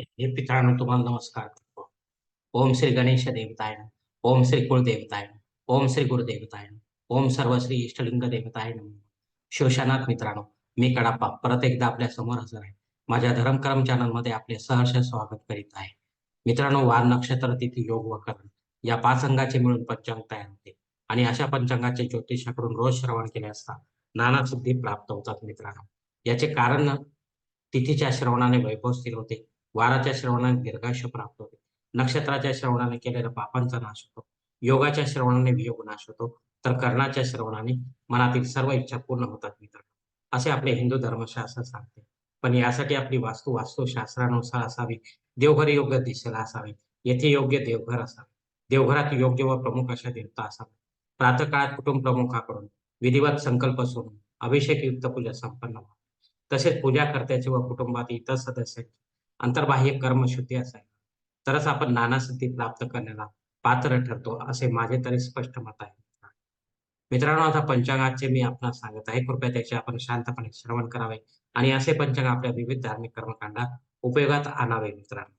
हे मित्रांनो तुम्हाला नमस्कार करतो. ओम श्री गणेश देवताय. ओम श्री कुलदेवताय. ओम श्री गुरुदेवताय. ओम सर्व श्री इष्टलिंग देवताय शिवशानाथ मित्रांनो मी कडाप्पा परत एकदा आपल्यासमोर हजर आहे. माझ्या धर्मकरम चॅनलमध्ये आपले सहर्ष स्वागत करीत आहे. मित्रांनो वार नक्षत्र तिथी योग व करण या पाच अंगाचे मिळून पंचांग तयार होते. आणि अशा पंचांगाचे ज्योतिषाकडून रोज श्रवण केले असता नाना सिद्धी प्राप्त होतात मित्रांनो. याचे कारण तिथीच्या श्रवणाने वैभव स्थिर होते. वाराच्या श्रवणाने दीर्घायुष्य प्राप्त होते. नक्षत्राच्या श्रवणाने केलेल्या पापांचा नाश होतो. योगाच्या श्रवणाने वियोग नाश होतो. तर कर्णाच्या श्रवणाने मनातील सर्व इच्छा पूर्ण होतात मित्र असे आपले हिंदू धर्मशास्त्र सांगते. पण यासाठी आपली वास्तू वास्तुशास्त्रानुसार असावी. देवघर योग्य दिशेला असावे. येथे योग्य देवघर असावे. देवघरात योग्य व प्रमुख अशा देवता असाव्या प्रातकाळात कुटुंब प्रमुखाकडून विधिवत संकल्प सोडून अभिषेक युक्त पूजा संपन्न व्हावी तसेच पूजा करत्याचे व कुटुंबात इतर सदस्यांची अंतर्बाह्य कर्मशुद्धी असावी. तरच आपण नानासिद्धी प्राप्त करण्याला पात्र ठरतो असे माझे तरी स्पष्ट मत आहे. मित्रांनो आता पंचांगाचे मी आपणास सांगत आहे. कृपया त्याचे आपण शांतपणे श्रवण करावे आणि असे पंचांग आपल्या विविध धार्मिक कर्मकांडात उपयोगात आणावे मित्रांनो.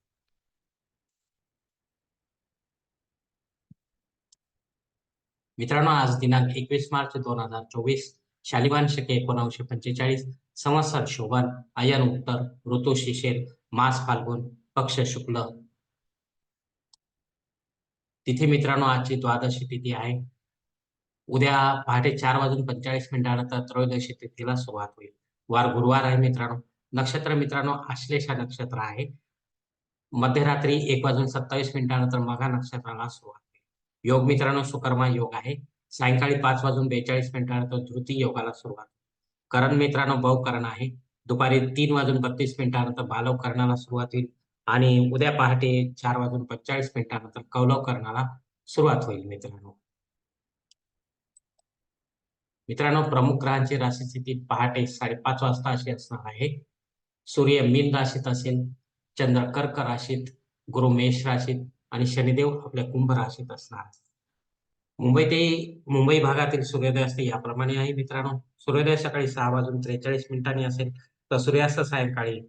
मित्रांनो आज दिनांक एकवीस मार्च दोन हजार चोवीस शालिवान शके एकोणीसशे पंचेचाळीस संवत्सर शोभन अयन उत्तर ऋतू शिशिर मास फाल्गुन पक्ष शुक्ल. तिथे मित्रांनो आजची द्वादशी तिथी आहे. उद्या पहाटे चार वाजून पंचेचाळीस मिनिटानंतर त्रयोदशी तिथीला सुरुवात होईल. वार गुरुवार आहे मित्रांनो. नक्षत्र मित्रांनो आश्लेषा नक्षत्र आहे. मध्यरात्री एक वाजून सत्तावीस मिनिटानंतर मघा नक्षत्राला सुरुवात होईल. योग मित्रांनो सुकर्मा योग आहे. सायंकाळी पाच वाजून बेचाळीस मिनिटानंतर धृती योगाला सुरुवात करण मित्रांनो बहुकरण आहे. दुपारी तीन वाजून बत्तीस मिनिटानंतर भालव करणाला सुरुवात होईल आणि उद्या पहाटे चार वाजून पंचेचाळीस मिनिटानंतर कौलव करणाला सुरुवात होईल मित्रांनो. मित्रांनो प्रमुख ग्रहांची राशी स्थिती पहाटे साडेपाच वाजता अशी असणार आहे. सूर्य मीन राशीत असेल चंद्र कर्क राशीत गुरु मेष राशीत आणि शनिदेव आपल्या कुंभ राशीत असणार. मुंबई ते मुंबई भागातील सूर्योदय असते याप्रमाणे आहे मित्रांनो. सूर्योदय सकाळी सहा वाजून त्रेचाळीस मिनिटांनी असेल तर सूर्यास्त सायंकाळी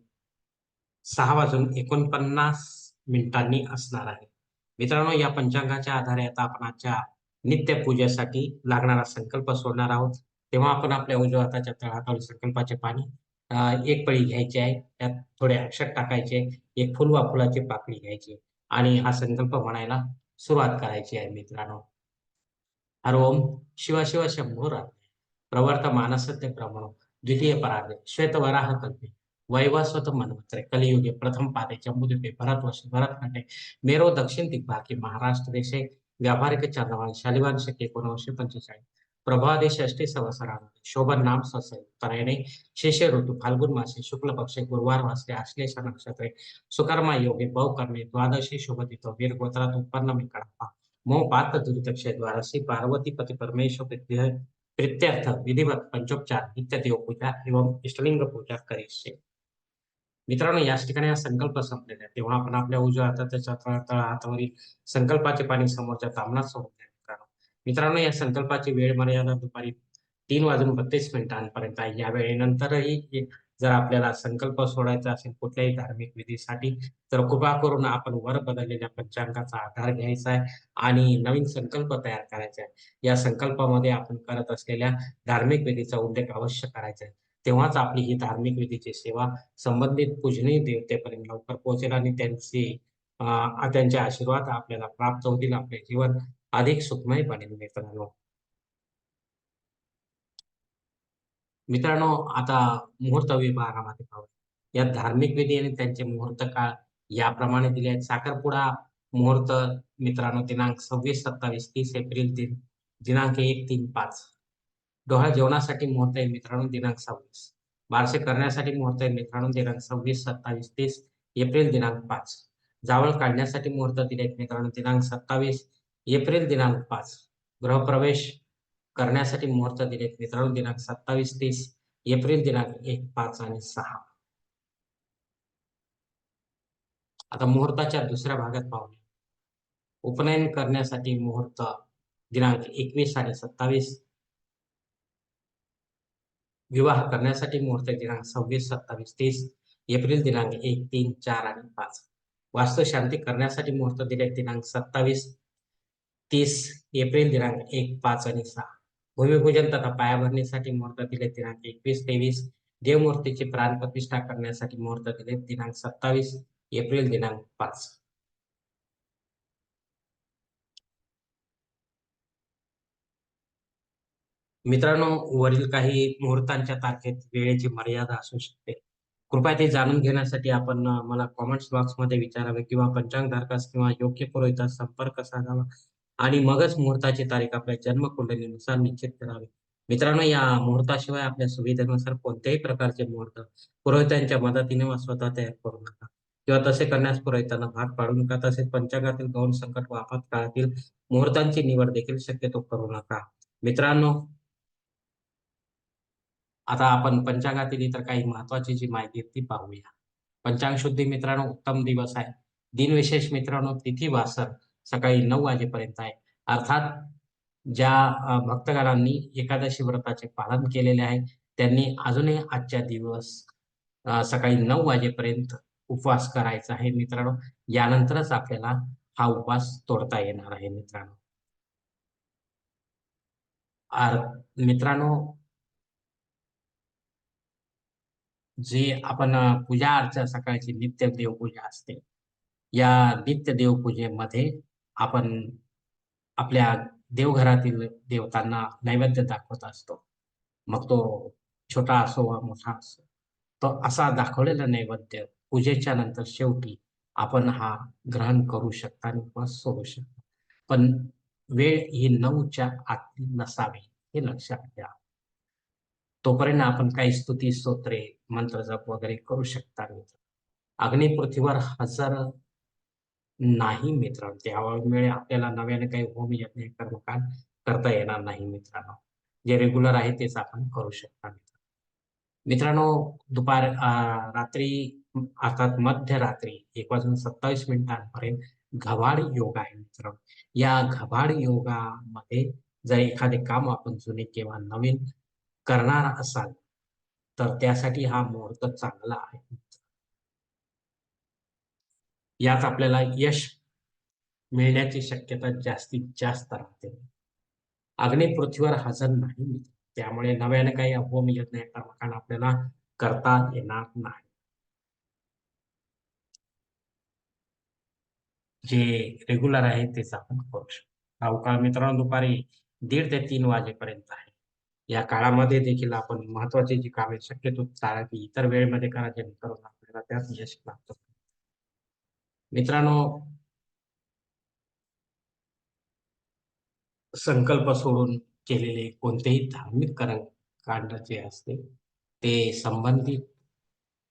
सहा वाजून एकोणपन्नास मिनिटांनी असणार आहे. मित्रांनो या पंचांगाच्या आधारे आता आपण आजच्या नित्य पूजेसाठी लागणारा संकल्प सोडणार आहोत. तेव्हा आपण आपल्या उजव्या हाताच्या तळहातावर संकल्पाचे पाणी एक पळी घ्यायची आहे. त्यात थोडे अक्षर टाकायचे एक फुल वा फुलाची पाकळी घ्यायची आणि हा संकल्प म्हणायला सुरुवात करायची आहे मित्रांनो. हर ओम शिवा शिव शंभूर प्रवर्त मानसत्य प्रमाण द्वितीय परार्धे श्वेतवराह कल्पे वैवस्वत मनवत्रे कलियुगे प्रथम पादे जम्बूद्वीपे भरतवर्षे भरतखंडे मेरो दक्षिण दिग्भागी महाराष्ट्र देशे व्यावहारिक चंद्रवान शालिवान शके एकोणीसशे पंचेचाळीस प्रभादेश षष्टी संवत्सरामध्ये शोभन नाम ससे उत्तरायणे शेष ऋतू फाल्गुन मासे शुक्ल पक्षे गुरुवार वासरे आश्लेष नक्षत्रे सुकर्मा योगे बहु करणे द्वादशी शुभदितो वीर गोत्रात उत्पन्न मी कडापा मोह पात दुरितक्षे द्वारसी पार्वती पती परमेश्वर प्रित्यर्थ विधिवत पंचोपचार इत्यादी पूजा एवं इष्टलिंग पूजा करीत मित्रांनो याच ठिकाणी हा संकल्प संपलेला आहे. तेव्हा आपण आपल्या उजव्या हाताच्या तळ हातावरील संकल्पाचे पाणी समोरच्या तामणात सोडून मित्रांनो. मित्रांनो या संकल्पाची वेळ मर्यादा दुपारी तीन वाजून बत्तीस मिनिटांपर्यंत आहे. या वेळेनंतरही जर आपल्याला संकल्प सोडायचा असेल कुठल्याही धार्मिक विधीसाठी तर कृपा करून आपण वर बदललेल्या पंचांगाचा आधार घ्यायचा आहे आणि नवीन संकल्प तयार करायचा आहे. या संकल्पामध्ये आपण करत असलेल्या धार्मिक विधीचा उल्लेख अवश्य करायचा आहे. तेव्हाच आपली ही धार्मिक विधीची सेवा संबंधित पूजनीय देवतेपर्यंत लवकर पोहोचेल आणि त्यांची त्यांचे आशीर्वाद आपल्याला प्राप्त होतील आपले जीवन अधिक सुखमय बनेल मित्रांनो मित्रांनो आता मुहूर्त विभागामध्ये पाहू या धार्मिक विधी आणि त्यांचे मुहूर्त काळ याप्रमाणे दिले आहेत. साखरपुडा मुहूर्त मित्रांनो दिनांक सव्वीस सत्तावीस तीस एप्रिल दिन दिनांक एक तीन पाच. डोहा जेवणासाठी मुहूर्त आहे मित्रांनो दिनांक सव्वीस. बारसे करण्यासाठी मुहूर्त आहे मित्रांनो दिनांक सव्वीस सत्तावीस तीस एप्रिल दिनांक पाच. जावळ काढण्यासाठी मुहूर्त दिले मित्रांनो दिनांक सत्तावीस एप्रिल दिनांक पाच. गृहप्रवेश करण्यासाठी मुहूर्त दिलेत. मित्रांनो दिनांक सत्तावीस तीस एप्रिल दिनांक एक पाच आणि सहा. आता मुहूर्ताच्या दुसऱ्या भागात पाहूया. उपनयन करण्यासाठी मुहूर्त दिनांक एकवीस आणि सत्तावीस. विवाह करण्यासाठी मुहूर्त दिनांक सव्वीस सत्तावीस तीस एप्रिल दिनांक एक तीन चार आणि पाच. वास्तुशांती करण्यासाठी मुहूर्त दिले दिनांक सत्तावीस तीस एप्रिल दिनांक एक पाच आणि सहा. भूमिपूजन तथा पायाभरणीसाठी मुहूर्त दिले. दिनांक एकवीस तेवीस. देवमूर्तीची प्राणप्रतिष्ठा करण्यासाठी मुहूर्त दिले. दिनांक सत्तावीस एप्रिल दिनांक पाच. मित्रांनो वरील काही मुहूर्तांच्या तारखेत वेळेची मर्यादा असू शकते. कृपया ते जाणून घेण्यासाठी आपण मला मला कॉमेंट्स बॉक्समध्ये विचारावे किंवा पंचांग धारकास किंवा योग्य पुरोहितास संपर्क साधावा. आणि मगच मुहूर्ताची तारीख आपल्या जन्मकुंडलीनुसार निश्चित करावी. मित्रांनो या मुहूर्ताशिवाय आपल्या सुविधेनुसार कोणत्याही प्रकारचे मुहूर्त पुरोहितांच्या मदतीने व स्वतः तयार करू नका. किंवा तसे करण्यास पुरोहितांना भाग पाडू नका. तसेच पंचांगातील गौण संकट व आपात काळातील मुहूर्तांची निवड देखील शक्यतो करू नका. मित्रांनो आता आपण पंचांगातील इतर काही महत्वाची जी माहिती ती पाहूया. पंचांग शुद्धी मित्रांनो उत्तम दिवस आहे. दिनविशेष मित्रांनो तिथी वासर सकाळी नऊ वाजेपर्यंत आहे. अर्थात ज्या भक्तगणांनी एकादशी व्रताचे पालन केलेले आहे त्यांनी अजूनही आजच्या दिवस सकाळी नऊ वाजेपर्यंत उपवास करायचा आहे मित्रांनो. यानंतरच आपल्याला हा उपवास तोडता येणार आहे मित्रांनो. आर मित्रांनो जे आपण पूजा अर्चा सकाळची नित्य देवपूजा असते या नित्य देवपूजेमध्ये आपण आपल्या देवघरातील देवतांना नैवेद्य दाखवत असतो. मग तो छोटा असो वा मोठा असो तो असा दाखवलेला नैवेद्य पूजेच्या नंतर शेवटी आपण हा ग्रहण करू शकता आणि उपवास सोडू शकता. पण वेळ ही नऊच्या आत नसावी हे लक्षात घ्या. तोपर्यंत आपण काही स्तुती स्तोत्रे मंत्र जप वगैरे करू शकता मित्र. अग्नी पृथ्वीवर हजर नाही मित्रांनो. त्यामुळे आपल्याला नव्याने काही होम यज्ञ कर्मकांड करता येणार नाही मित्रांनो. जे रेग्युलर आहे तेच आपण करू शकता मित्रांनो. दुपार रात्री अर्थात मध्यरात्री एक वाजून सत्तावीस मिनिटांपर्यंत घबाड योगा आहे मित्रांनो. या घबाड योगामध्ये जर एखादे काम आपण जुने किंवा नवीन करणार असाल तर त्यासाठी हा मुहूर्त चांगला आहे. यात आपल्याला यश मिळण्याची शक्यता जास्तीत जास्त राहते. अग्नी पृथ्वीवर हजर नाही. त्यामुळे नव्याने काही होम यज्ञ कर्मकांड आपल्याला करता येणार नाही. जे रेग्युलर आहे तेच आपण करू शकतो. अवकाळ मित्रांनो दुपारी दीड ते तीन वाजेपर्यंत आहे. या काळामध्ये देखील आपण महत्वाची जी कामे शक्यतो टाळावी इतर वेळेमध्ये करा जेणेकरून आपल्याला त्यात यश प्राप्त मित्रांनो संकल्प सोडून केलेले कोणतेही धार्मिक कारण कांड जे असते ते संबंधित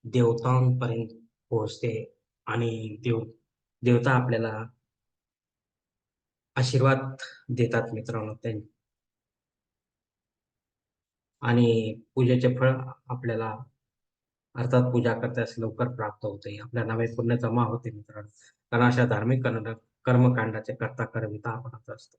देवतांपर्यंत पोहोचते आणि देव देवता आपल्याला आशीर्वाद देतात मित्रांनो त्यांनी आणि पूजेचे फळ आपल्याला अर्थात पूजा करतास लवकर प्राप्त होते. आपल्या नवे पुण्य जमा होते मित्रांनो. कारण अशा धार्मिक कर्मकांडाचे करता करविता आपणच असतो.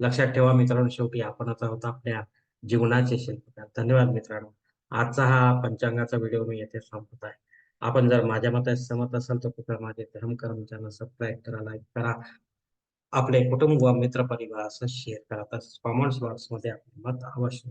लक्षात ठेवा मित्रांनो शेवटी आपणच आहोत आपल्या जीवनाचे शिल्पकार. धन्यवाद मित्रांनो. आजचा हा पंचांगाचा व्हिडिओ मी येथे संपत आहे. आपण जर माझ्या मतात सहमत असाल तर कृपया माझे धर्मकर्म चॅनल सबस्क्राईब करा लाईक करा. आपले कुटुंब व मित्र परिवार असं शेअर करा. तसेच कॉमेंट्स बॉक्समध्ये आपले मत अवश्य